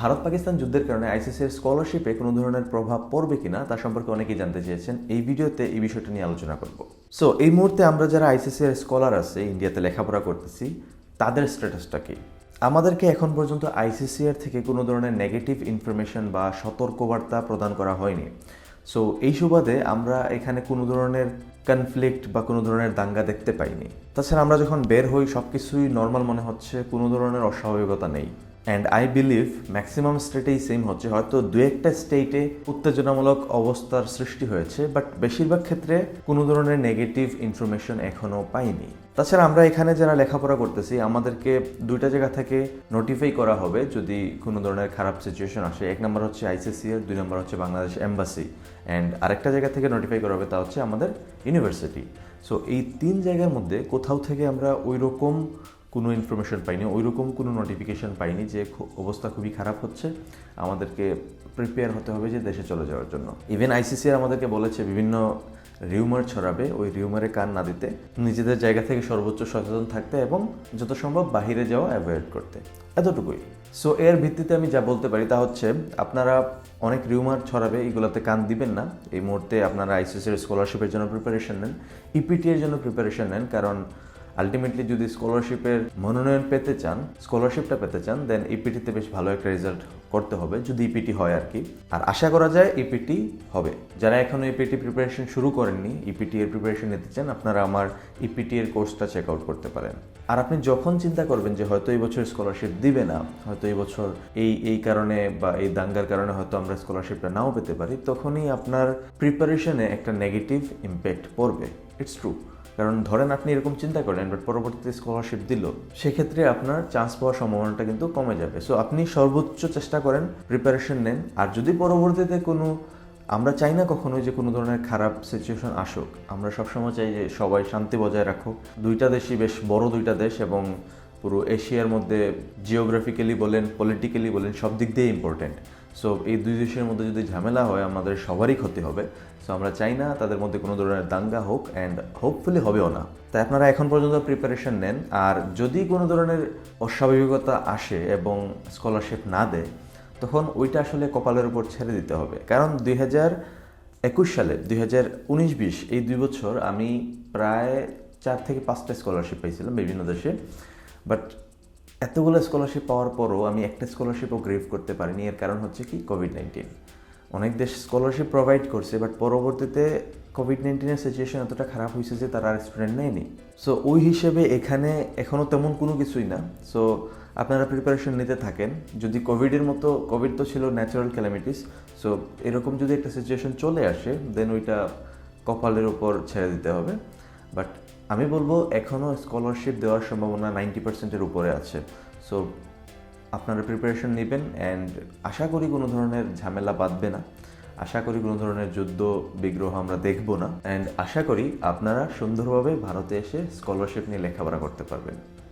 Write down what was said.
ভারত পাকিস্তান যুদ্ধের কারণে আইসিসির স্কলারশিপে কোনো ধরনের প্রভাব পড়বে কিনা তা সম্পর্কে অনেকেই জানতে চেয়েছেন। এই ভিডিওতে এই বিষয়টা নিয়ে আলোচনা করব। সো এই মুহূর্তে আমরা যারা আইসিসির স্কলার আছে, ইন্ডিয়াতে লেখাপড়া করতেছি, তাদের স্ট্যাটাসটা কি? আমাদেরকে এখন পর্যন্ত আইসিসিআর থেকে কোনো ধরনের নেগেটিভ ইনফরমেশন বা সতর্কবার্তা প্রদান করা হয়নি। সো এই সুবাদে আমরা এখানে কোনো ধরনের কনফ্লিক্ট বা কোনো ধরনের দাঙ্গা দেখতে পাইনি। তাছাড়া আমরা যখন বের হই সব কিছুই নর্মাল মনে হচ্ছে, কোনো ধরনের অস্বাভাবিকতা নেই। অ্যান্ড আই বিলিভ ম্যাক্সিমাম স্টেটেই সেম হচ্ছে। হয়তো দু একটা স্টেটে উত্তেজনামূলক অবস্থার সৃষ্টি হয়েছে বাট বেশিরভাগ ক্ষেত্রে কোনো ধরনের নেগেটিভ ইনফরমেশন এখনও পাইনি। তাছাড়া আমরা এখানে যারা লেখাপড়া করতেছি, আমাদেরকে দুইটা জায়গা থেকে নোটিফাই করা হবে যদি কোনো ধরনের খারাপ সিচুয়েশন আসে। এক নম্বর হচ্ছে আইসিসিএর দুই নম্বর হচ্ছে বাংলাদেশ এম্বাসি অ্যান্ড আরেকটা জায়গা থেকে নোটিফাই করা হবে তা হচ্ছে আমাদের ইউনিভার্সিটি সো এই তিন জায়গার মধ্যে কোথাও থেকে আমরা ওই রকম কোনো ইনফরমেশন পাইনি ওই রকম কোনো নোটিফিকেশন পাইনি যে অবস্থা খুবই খারাপ হচ্ছে। আমাদেরকে প্রিপেয়ার হতে হবে যে দেশে চলে যাওয়ার জন্য। ইভেন আইসিসি আমাদেরকে বলেছে, বিভিন্ন রিউমার ছড়াবে, ওই রিউমারে কান না দিতে, নিজেদের জায়গা থেকে সর্বোচ্চ সচেতন থাকতে এবং যত সম্ভব বাহিরে যাওয়া অ্যাভয়েড করতে। এতটুকুই। সো এর ভিত্তিতে আমি যা বলতে পারি তা হচ্ছে, আপনারা অনেক রিউমার ছড়াবে, এগুলোতে কান দিবেন না। এই মুহূর্তে আপনারা আইসিসির স্কলারশিপের জন্য প্রিপারেশন নেন ইপিটি এর জন্য প্রিপারেশন নেন, কারণ আলটিমেটলি যদি স্কলারশিপের মনোনয়ন পেতে চান স্কলারশিপটা পেতে চান দেন ইপিটিতে বেশ ভালো একটা রেজাল্ট করতে হবে, যদি ইপিটি হয় আর কি। আর আশা করা যায় ইপিটি হবে। যারা এখনও ইপিটি প্রিপারেশন শুরু করেননি ইপিটি এর প্রিপারেশন নিতে চান, আপনারা আমার ইপিটি এর কোর্সটা চেক আউট করতে পারেন। আর আপনি যখন চিন্তা করবেন যে হয়তো এই বছর স্কলারশিপ দিবে না, হয়তো এই বছর এই এই কারণে বা এই দাঙ্গার কারণে হয়তো আমরা স্কলারশিপটা নাও পেতে পারি, তখনই আপনার প্রিপারেশনে একটা নেগেটিভ ইম্প্যাক্ট পড়বে। ইটস ট্রু কারণ ধরেন আপনি এরকম চিন্তা করেন বাট পরবর্তীতে স্কলারশিপ দিল, সেক্ষেত্রে আপনার চান্স পাওয়ার সম্ভাবনাটা কিন্তু কমে যাবে। সো আপনি সর্বোচ্চ চেষ্টা করেন প্রিপারেশন নেন। আর যদি পরবর্তীতে কোনো, আমরা চাই না কখনোই যে কোনো ধরনের খারাপ সিচুয়েশন আসুক, আমরা সবসময় চাই যে সবাই শান্তি বজায় রাখুক। দুইটা দেশই বেশ বড় দুইটা দেশ এবং পুরো এশিয়ার মধ্যে জিওগ্রাফিক্যালি বলেন পলিটিক্যালি বলেন, সব দিক দিয়ে ইম্পর্টেন্ট সো এই দুই দেশের মধ্যে যদি ঝামেলা হয়, আমাদের সবারই ক্ষতি হবে। সো আমরা চাই না তাদের মধ্যে কোনো ধরনের দাঙ্গা হোক অ্যান্ড হোপফুলি হবেও না। তাই আপনারা এখন পর্যন্ত প্রিপারেশন নেন। আর যদি কোনো ধরনের অস্বাভাবিকতা আসে এবং স্কলারশিপ না দেয়, তখন ওইটা আসলে কপালের উপর ছেড়ে দিতে হবে। কারণ দুই হাজার একুশ সালে, দুই হাজার উনিশ বিশ এই দুই বছর আমি প্রায় চার থেকে পাঁচটা স্কলারশিপ পাইছিলাম বিভিন্ন দেশে। বাট এতগুলো স্কলারশিপ পাওয়ার পরও আমি একটা স্কলারশিপও গ্রেভ করতে পারিনি। এর কারণ হচ্ছে কি? কোভিড নাইন্টিন অনেক দেশ স্কলারশিপ প্রোভাইড করছে বাট পরবর্তীতে কোভিড নাইন্টিনের সিচুয়েশন এতটা খারাপ হয়েছে যে তারা আর স্টুডেন্ট নেয়নি। সো ওই হিসেবে এখানে এখনও তেমন কোনো কিছুই না। সো আপনারা প্রিপারেশন নিতে থাকেন। যদি কোভিডের মতো কোভিড তো ছিল ন্যাচারাল ক্যালামিটিস সো এরকম যদি একটা সিচুয়েশন চলে আসে দেন ওইটা কপালের উপর ছেড়ে দিতে হবে। বাট আমি বলব এখনও স্কলারশিপ দেওয়ার সম্ভাবনা নাইনটি পার্সেন্টের উপরে আছে। সো আপনারা প্রিপারেশন নেবেন অ্যান্ড আশা করি কোনো ধরনের ঝামেলা বাঁধবে না। আশা করি কোনো ধরনের যুদ্ধ, বিগ্রহ আমরা দেখব না। অ্যান্ড আশা করি আপনারা সুন্দরভাবে ভারতে এসে স্কলারশিপ নিয়ে লেখাপড়া করতে পারবেন।